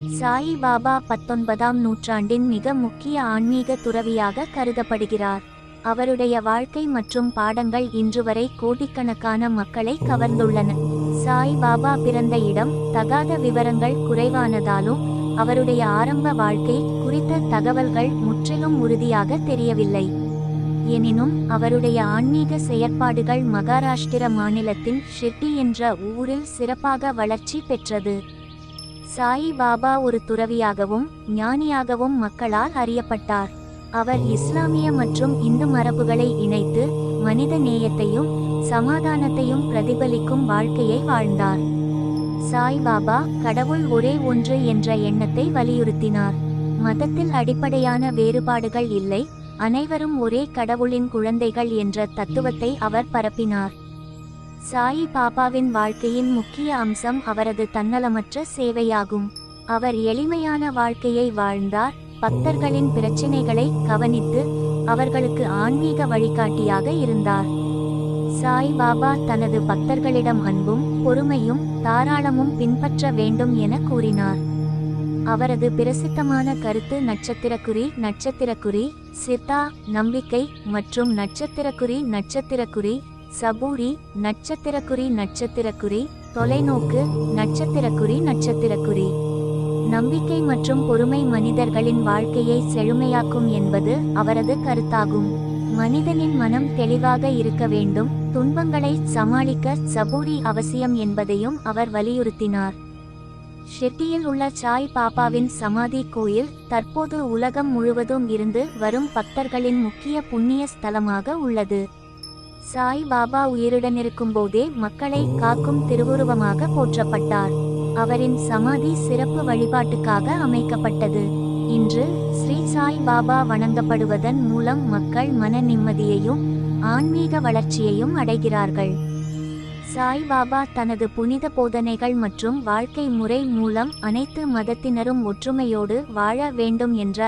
சாயி பாபா பத்தொன்பதாம் நூற்றாண்டின் மிக முக்கிய ஆன்மீக துறவியாக கருதப்படுகிறார். அவருடைய வாழ்க்கை மற்றும் பாடங்கள் இன்று வரை கோடிக்கணக்கான மக்களை கவர்ந்துள்ளன. சாய் பாபா பிறந்த இடம் தகாத விவரங்கள் குறைவானதாலும் அவருடைய ஆரம்ப வாழ்க்கை குறித்த தகவல்கள் முற்றிலும் உறுதியாக தெரியவில்லை. எனினும் அவருடைய ஆன்மீக செயற்பாடுகள் மகாராஷ்டிர மாநிலத்தின் ஷிர்டி என்ற ஊரில் சிறப்பாக வளர்ச்சி பெற்றது. சாயி பாபா ஒரு துறவியாகவும் ஞானியாகவும் மக்களால் அறியப்பட்டார். அவர் இஸ்லாமிய மற்றும் இந்து மரபுகளை இணைத்து மனித நேயத்தையும் சமாதானத்தையும் பிரதிபலிக்கும் வாழ்க்கையை வாழ்ந்தார். சாய் பாபா கடவுள் ஒரே ஒன்று என்ற எண்ணத்தை வலியுறுத்தினார். மதத்தில் அடிப்படையான வேறுபாடுகள் இல்லை அனைவரும் ஒரே கடவுளின் குழந்தைகள் என்ற தத்துவத்தை அவர் பரப்பினார். சாயி பாபாவின் வாழ்க்கையின் முக்கிய அம்சம் அவரது தன்னலமற்ற சேவையாகும். அவர் எளிமையான வாழ்க்கையை வாழ்ந்தார் பக்தர்களின் பிரச்சினைகளை கவனித்து அவர்களுக்கு ஆன்மீக வழிகாட்டியாக இருந்தார். சாய் பாபா தனது பக்தர்களிடம் அன்பும் பொறுமையும் தாராளமும் பின்பற்ற வேண்டும் என கூறினார். அவரது பிரசித்தமான கருத்து நட்சத்திரக்குறி நட்சத்திரக்குறி சித்தா நம்பிக்கை மற்றும் நட்சத்திரக்குறி நட்சத்திரக்குறி சபூரி நட்சத்திரக்குறி நட்சத்திரக்குறி தொலைநோக்கு நட்சத்திரக்குறி நட்சத்திரக்குறி. நம்பிக்கை மற்றும் பொறுமை மனிதர்களின் வாழ்க்கையை செழுமையாக்கும் என்பது அவரது கருத்தாகும். மனிதனின் மனம் தெளிவாக இருக்க வேண்டும் துன்பங்களை சமாளிக்க சபூரி அவசியம் என்பதையும் அவர் வலியுறுத்தினார். ஷெட்டியில் உள்ள சாய் பாபாவின் சமாதி கோயில் தற்போது உலகம் முழுவதும் இருந்து வரும் பக்தர்களின் முக்கிய புண்ணிய ஸ்தலமாக உள்ளது. சாய் பாபா உயிருடன் இருக்கும்போதே மக்களை காக்கும் திருவுருவமாக போற்றப்பட்டார். அவரின் சமாதி சிறப்பு வழிபாட்டுக்காக அமைக்கப்பட்டது. இன்று ஸ்ரீ சாய் பாபா வணங்கப்படுவதன் மூலம் மக்கள் மன நிம்மதியையும் ஆன்மீக வளர்ச்சியையும் அடைகிறார்கள். சாய் பாபா தனது புனித போதனைகள் மற்றும் வாழ்க்கை முறை மூலம் அனைத்து மதத்தினரும் ஒற்றுமையோடு வாழ வேண்டும் என்ற